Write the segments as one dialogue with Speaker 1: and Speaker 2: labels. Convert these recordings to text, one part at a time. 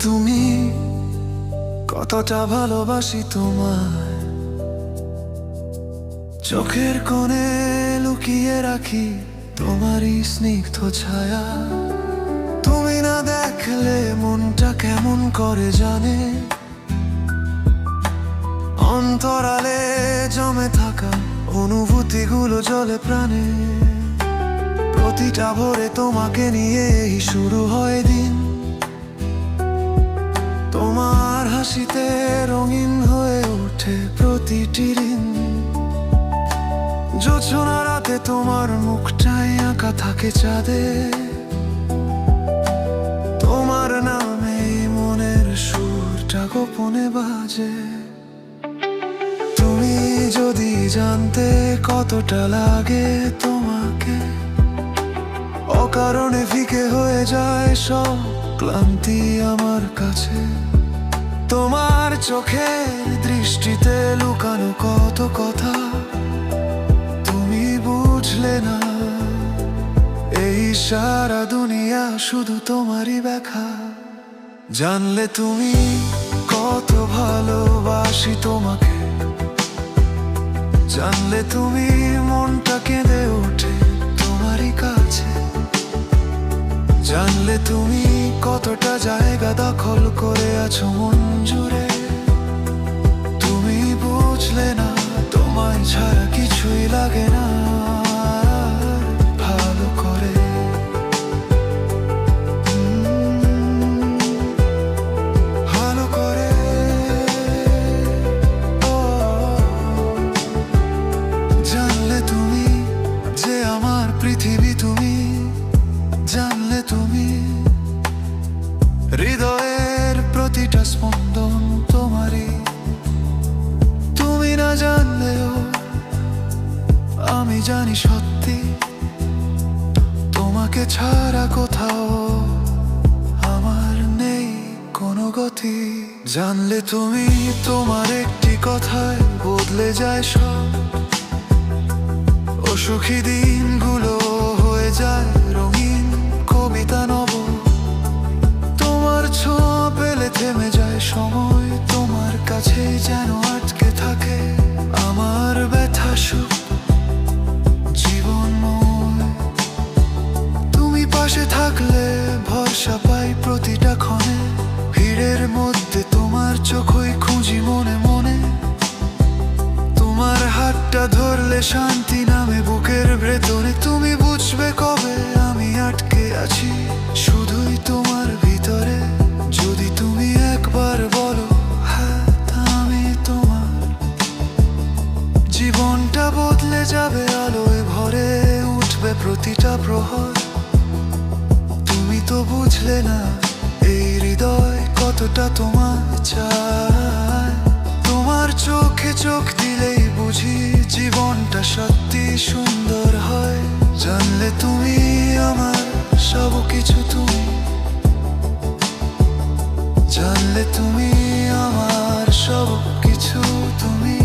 Speaker 1: তুমি কতটা ভালোবাসি তোমায়। চোখের কোণে লুকিয়ে রাখি তোমারই স্নিগ্ধ ছায়া। তুমি না দেখলে মনটা কেমন করে জানে। অন্তরালে জমে থাকা অনুভূতিগুলো জলে প্রাণে। প্রতিটা ভোরে তোমাকে নিয়েই শুরু হয় দিন। তোমার হাসিতে রঙিন হয়ে ওঠে প্রতিটি দিন জোছনা রাতে তোমার মুখটাই আঁকা থাকে চাঁদে। তোমার নামে মনের সুরটা গোপনে বাজে। তুমি যদি জানতে কতটা লাগে তোমাকে, অকারণে ফিকে হয়ে যায় সব ক্লান্তি আমার কাছে। তোমার চোখের দৃষ্টিতে লুকানো কত কথা তুমি বুঝলে না। এই সারা দুনিয়া শুধু তোমারই ব্যাখ্যা। জানলে তুমি কত ভালোবাসি তোমাকে। জানলে তুমি মনটা কেঁদে ওঠে তোমারই কাছে। জানলে তুমি কতটা জায়গা দখল করে আছো মন তোমাকে ছাড়া কোথাও আমার নেই কোনো গতি। জানলে তুমি তোমার একটি কথায় বদলে যায় সব। অসুখী দিনগুলো হয়ে যায় রঙিন কবিতা নব। তোমার ছোঁয়া পেলে থেমে যায় সময়, তোমার কাছে যেন ধরলে শান্তি নামে বুকের ভেতরে। তুমি বুঝবে কবে আমি আটকে আছি। শুধুই তোমার ভিতরে। যদি তুমি একবার বলো হ্যাঁ আমি তোমার। জীবনটা বদলে যাবে আলোয় ভরে, উঠবে প্রতিটা প্রহর। তুমি তো বুঝলে না, এই হৃদয় কতটা তোমার চায়। তোমার চোখে চোখ জীবনটা সত্যি সুন্দর হয়। জানলে তুমি আমার সব কিছু তুমি। জানলে তুমি আমার সব কিছু তুমি।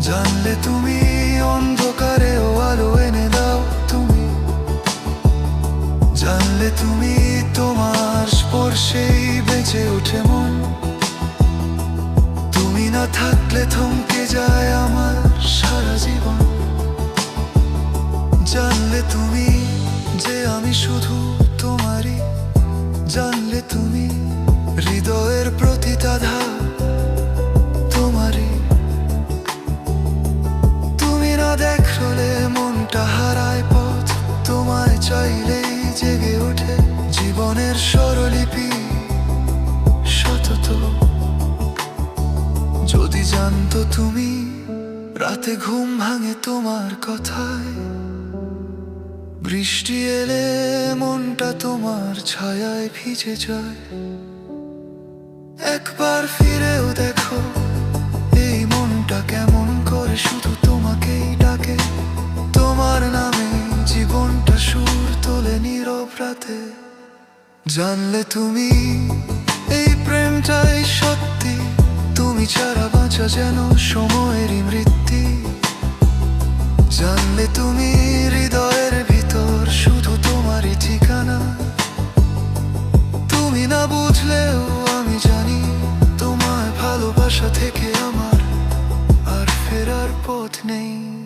Speaker 1: জানলে তুমি অন্ধকারেও আলো এনে দাও তুমি। জানলে তুমি তোমার স্পর্শেই বেঁচে ওঠে মন। তুমি না থাকলে থমকে যায় আমার সারা জীবন। জানলে তুমি যে আমি শুধু তোমারই। জানলে তুমি হৃদয়ের প্রতিটা ধাপ তোমারই। তুমি না দেখলে মনটা হারায় পথ, তোমায় চাইলেই যদি জানতো তুমি, রাতে ঘুম ভাঙে তোমার কথায়। বৃষ্টি এলে মনটা তোমার ছায়ায় ভিজে যায়। একবার ফিরেও দেখো, এই মনটা কেমন করে শুধু তোমাকেই ডাকে। তোমার নামে জীবনটা সুর তোলে নীরব রাতে। জানলে তুমি, এই প্রেমটাই সত্যি। তুমি ছাড়া বাঁচা যেন সময়েরই মৃত্যু। জানলে তুমি হৃদয়ের ভিতর শুধু তোমারই ঠিকানা। তুমি না বুঝলেও আমি জানি তোমার ভালোবাসা থেকে আমার আর ফেরার পথ নেই।